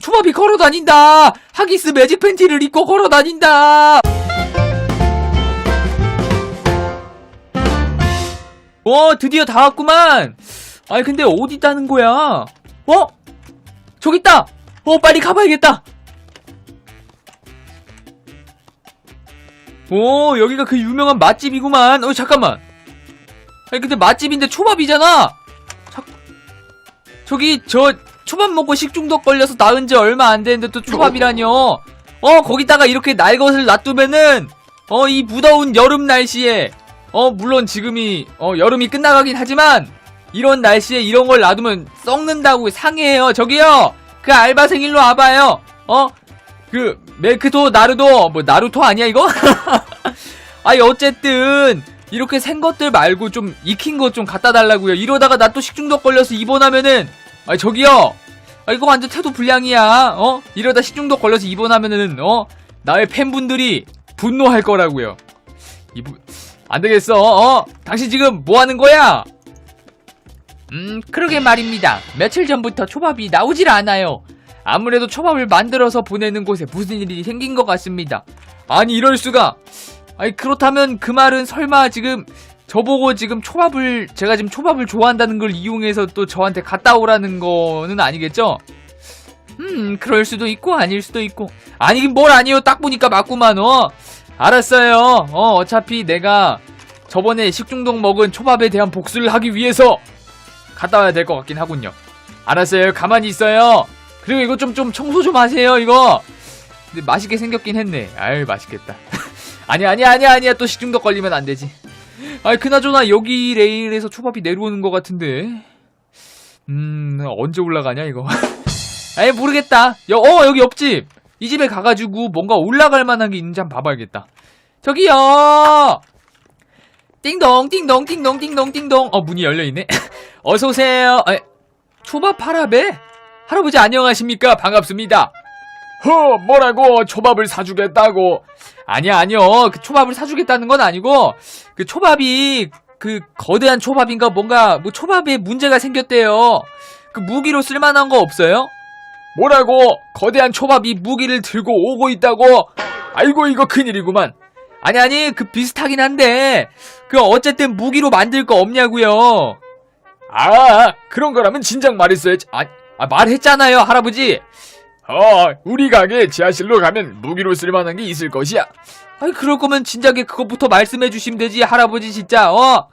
초밥이 걸어 다닌다. 하기스 매직 팬티를 입고 걸어 다닌다. 어, 드디어 다 왔구만. 아니, 근데 어디 있다는 거야? 어? 저기 있다! 어, 빨리 가봐야겠다! 오, 여기가 그 유명한 맛집이구만. 어, 잠깐만. 아니, 근데 맛집인데 초밥이잖아! 자, 저기, 저, 초밥 먹고 식중독 걸려서 나은 지 얼마 안 됐는데 또 초밥이라뇨. 어, 거기다가 이렇게 날 것을 놔두면은, 어, 이 무더운 여름 날씨에, 어, 물론 지금이, 어, 여름이 끝나가긴 하지만, 이런 날씨에 이런 걸 놔두면 썩는다고 상해요. 저기요! 그 알바생 일로 와봐요. 어? 그, 멜크도 나루도, 뭐, 나루토 아니야, 이거? 아니, 어쨌든, 이렇게 생 것들 말고 좀 익힌 것 좀 갖다 달라고요. 이러다가 나 또 식중독 걸려서 입원하면은, 아니, 저기요! 아, 이거 완전 태도 불량이야. 어? 이러다 식중독 걸려서 입원하면은, 어? 나의 팬분들이 분노할 거라고요. 이분, 안 되겠어, 어? 당신 지금 뭐 하는 거야? 음, 그러게 말입니다. 며칠 전부터 초밥이 나오질 않아요. 아무래도 초밥을 만들어서 보내는 곳에 무슨 일이 생긴 것 같습니다. 아니, 이럴 수가. 아니, 그렇다면 그 말은 설마 지금 저보고 지금 초밥을, 제가 지금 초밥을 좋아한다는 걸 이용해서 또 저한테 갔다 오라는 거는 아니겠죠? 음, 그럴 수도 있고 아닐 수도 있고. 아니긴 뭘 아니요. 딱 보니까 맞구만, 어. 알았어요. 어, 어차피 내가 저번에 식중독 먹은 초밥에 대한 복수를 하기 위해서 갔다 와야 될 것 같긴 하군요. 알았어요. 가만히 있어요. 그리고 이거 좀, 좀 청소 좀 하세요, 이거. 근데 맛있게 생겼긴 했네. 아유, 맛있겠다. 아니야, 아니야, 아니야, 아니야. 또 식중독 걸리면 안 되지. 아이, 그나저나 여기 레일에서 초밥이 내려오는 것 같은데. 음, 언제 올라가냐, 이거. 아이, 모르겠다. 여, 어, 여기 옆집. 이 집에 가가지고 뭔가 올라갈 만한 게 있는지 한번 봐봐야겠다. 저기요! 띵동, 띵동, 띵동, 띵동, 띵동. 어, 문이 열려있네. 어서오세요. 에, 초밥 파라베? 할아버지 안녕하십니까? 반갑습니다. 허, 뭐라고? 초밥을 사주겠다고. 아니야, 아니요. 그 초밥을 사주겠다는 건 아니고, 그 초밥이, 그, 거대한 초밥인가 뭔가, 뭐 초밥에 문제가 생겼대요. 그 무기로 쓸만한 거 없어요? 뭐라고? 거대한 초밥이 무기를 들고 오고 있다고? 아이고, 이거 큰일이구만. 아니, 아니, 그 비슷하긴 한데, 그 어쨌든 무기로 만들 거 없냐고요. 아, 그런 거라면 진작 말했어야지. 아, 아, 말했잖아요, 할아버지. 어, 우리 가게 지하실로 가면 무기로 쓸만한 게 있을 것이야. 아이, 그럴 거면 진작에 그것부터 말씀해 주시면 되지, 할아버지 진짜, 어?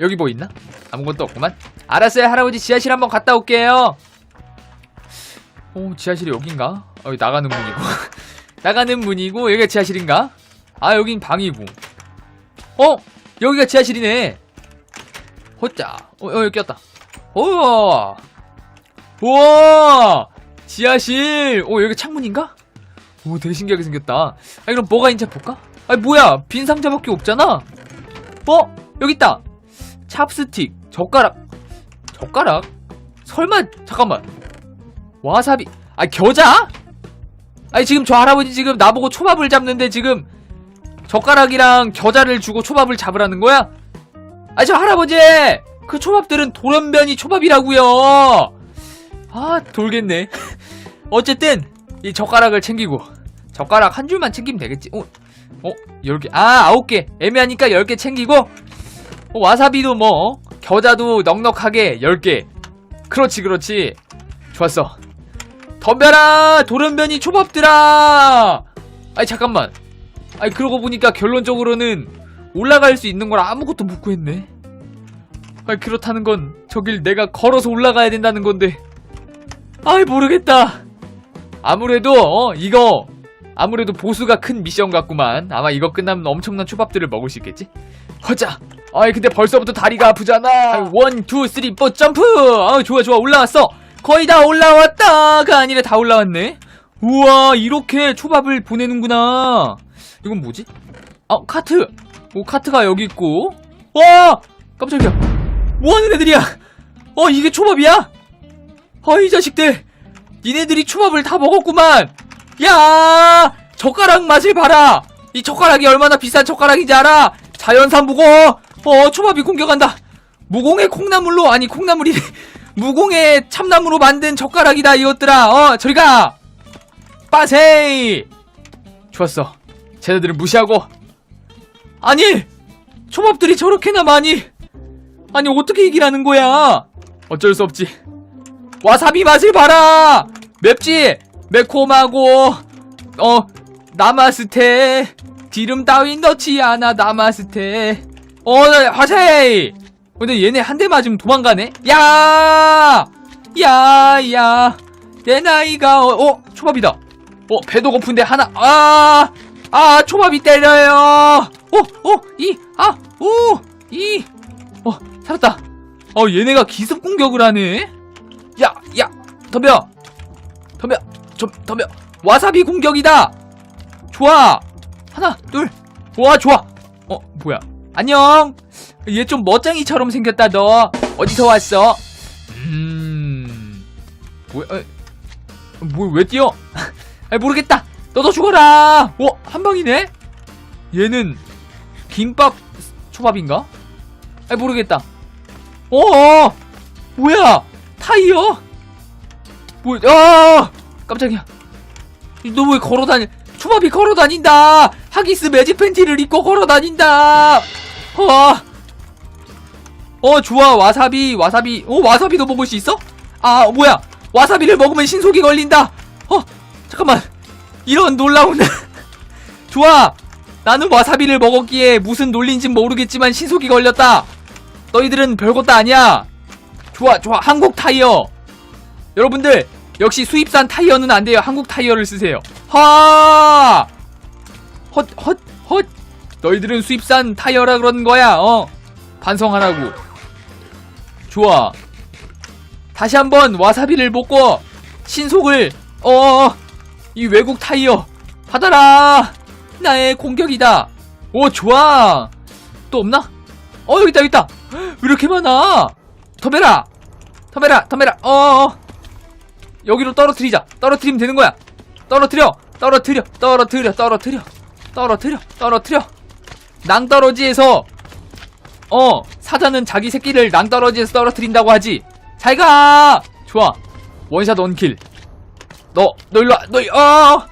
여기 뭐 있나? 아무것도 없구만. 알았어요, 할아버지 지하실 한번 갔다 올게요. 오, 지하실이 여긴가? 어, 여기 나가는 문이고. 나가는 문이고, 여기가 지하실인가? 아, 여긴 방이고. 어? 여기가 지하실이네. 호짜. 어, 어, 여기 꼈다. 우와. 우와. 지하실. 오, 여기 창문인가? 오, 되게 신기하게 생겼다. 아, 그럼 뭐가 있는지 볼까? 아, 뭐야. 빈 상자밖에 없잖아. 어? 여기 있다. 찹스틱. 젓가락. 젓가락? 설마, 잠깐만. 와사비. 아, 겨자? 아니, 지금 저 할아버지 지금 나보고 초밥을 잡는데 지금 젓가락이랑 겨자를 주고 초밥을 잡으라는 거야? 아, 저 할아버지! 그 초밥들은 돌연변이 초밥이라고요 아, 돌겠네. 어쨌든, 이 젓가락을 챙기고, 젓가락 한 줄만 챙기면 되겠지. 어, 어, 10개. 아, 9개. 애매하니까 10개 챙기고, 어, 와사비도 뭐, 겨자도 넉넉하게 10개. 그렇지, 그렇지. 좋았어. 덤벼라! 돌연변이 초밥들아! 아니, 잠깐만. 아니, 그러고 보니까 결론적으로는 올라갈 수 있는 걸 아무것도 못 구했네. 아니, 그렇다는 건 저길 내가 걸어서 올라가야 된다는 건데. 아이, 모르겠다. 아무래도, 어, 이거, 아무래도 보수가 큰 미션 같구만. 아마 이거 끝나면 엄청난 초밥들을 먹을 수 있겠지? 허자! 아이, 근데 벌써부터 다리가 아프잖아. 원, 투, 쓰리, 포, 점프! 아 좋아, 좋아, 올라왔어! 거의 다 올라왔다가 아니라 다 올라왔네? 우와, 이렇게 초밥을 보내는구나. 이건 뭐지? 아, 카트! 오, 카트가 여기 있고. 와! 깜짝이야. 뭐 하는 애들이야? 어, 이게 초밥이야? 어, 이 자식들. 니네들이 초밥을 다 먹었구만. 야! 젓가락 맛을 봐라. 이 젓가락이 얼마나 비싼 젓가락인지 알아? 자연산 무공. 어, 초밥이 공격한다. 무공의 콩나물로 아니 콩나물이 무공의 참나무로 만든 젓가락이다 이것들아 어 저리가 빠세이 좋았어 쟤네들은 무시하고 아니 초밥들이 저렇게나 많이 아니 어떻게 이기라는 거야 어쩔 수 없지 와사비 맛을 봐라 맵지 매콤하고 어 나마스테 기름 따윈 넣지 않아 나마스테 어 화세이 근데 얘네 한 대 맞으면 도망가네 야! 야, 야. 내 나이가 어, 어 초밥이다. 어 배도 고픈데 하나 아! 아, 초밥이 때려요. 어, 어, 이, 아, 오, 이. 어, 살았다. 어, 얘네가 기습 공격을 하네. 덤벼. 덤벼. 좀 덤벼. 와사비 공격이다. 좋아. 하나, 둘. 와, 좋아. 어, 뭐야? 안녕. 얘 좀 멋쟁이처럼 생겼다 너 어디서 왔어? 음 뭐야 에, 뭐왜 뛰어? 아 모르겠다 너도 죽어라 어한 방이네 얘는 김밥 초밥인가? 아 모르겠다 어 뭐야 타이어 뭐야 아 깜짝이야. 너 왜 걸어다니 초밥이 걸어다닌다. 하기스 매직 팬티를 입고 걸어다닌다. 어어 좋아. 와사비 와사비. 어 와사비도 먹을 수 있어? 아 뭐야. 와사비를 먹으면 신속이 걸린다. 어 잠깐만. 이런 놀라운 좋아. 나는 와사비를 먹었기에 무슨 논리인진 모르겠지만 신속이 걸렸다. 너희들은 별것도 아니야. 좋아 좋아. 한국 타이어. 여러분들 역시 수입산 타이어는 안 돼요 한국 타이어를 쓰세요 하 헛 헛 헛 너희들은 수입산 타이어라 그런 거야 어 반성하라고 좋아. 다시 한번 와사비를 먹고 신속을 어, 이 외국 타이어 받아라. 나의 공격이다. 오, 좋아. 또 없나? 어, 여기 있다, 여기 있다. 왜 이렇게 많아? 덤벼라. 덤벼라, 덤벼라. 어, 어. 여기로 떨어뜨리자. 떨어뜨리면 되는 거야. 떨어뜨려. 떨어뜨려. 떨어뜨려. 떨어뜨려. 떨어뜨려. 떨어뜨려. 낭떠러지에서 어 사자는 자기 새끼를 낭떠러지에서 떨어뜨린다고 하지 잘가 좋아 원샷 원킬 너 너 일로 와너 어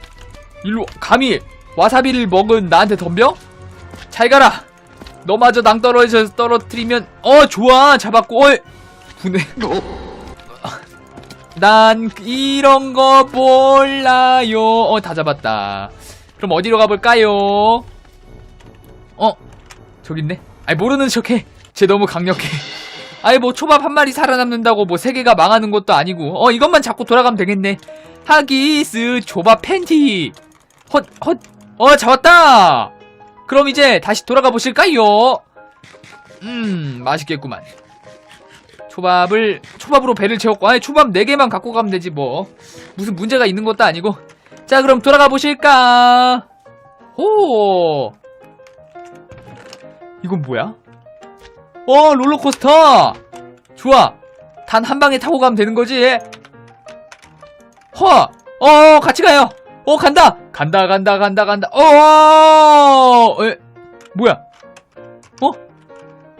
일로 감히 와사비를 먹은 나한테 덤벼 잘 가라 너마저 낭떠러지에서 떨어뜨리면 어 좋아 잡았고 어 분해 난 이런 거 몰라요 어 다 잡았다 그럼 어디로 가볼까요 어 저기 있네 아이 모르는 척해. 쟤 너무 강력해. 아이 뭐 초밥 한 마리 살아남는다고 뭐 세계가 망하는 것도 아니고 어 이것만 잡고 돌아가면 되겠네. 하기스 초밥 팬티. 헛 헛 어 잡았다. 그럼 이제 다시 돌아가 보실까요? 음 맛있겠구만. 초밥을 초밥으로 배를 채웠고 아니 초밥 4개만 갖고 가면 되지 뭐 무슨 문제가 있는 것도 아니고 자 그럼 돌아가 보실까 호 이건 뭐야? 어, 롤러코스터! 좋아! 단 한 방에 타고 가면 되는 거지? 허! 어, 같이 가요! 어, 간다! 간다, 간다, 간다, 간다. 어! 에, 뭐야? 어?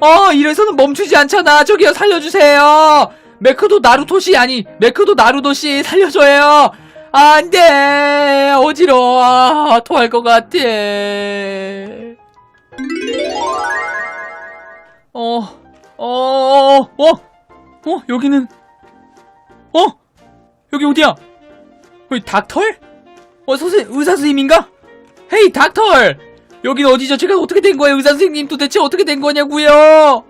어, 이래서는 멈추지 않잖아. 저기요, 살려주세요! 메크도 나루토씨, 아니, 메크도 나루도씨, 살려줘요! 안 돼! 어지러워. 아, 토할 것 같아. 어, 어, 어, 어, 어, 여기는, 어, 여기 어디야? 여기 닥털? 어, 선생, 의사 선생님인가? 헤이, 닥털! 여긴 어디죠? 제가 어떻게 된 거예요? 의사 선생님 도대체 어떻게 된 거냐고요?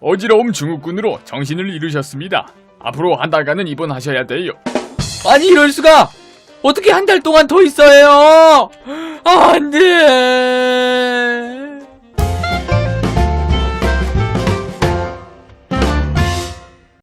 어지러움 증후군으로 정신을 잃으셨습니다. 앞으로 한 달간은 입원하셔야 돼요. 아니, 이럴 수가! 어떻게 한 달 동안 더 있어요? 아, 안 돼!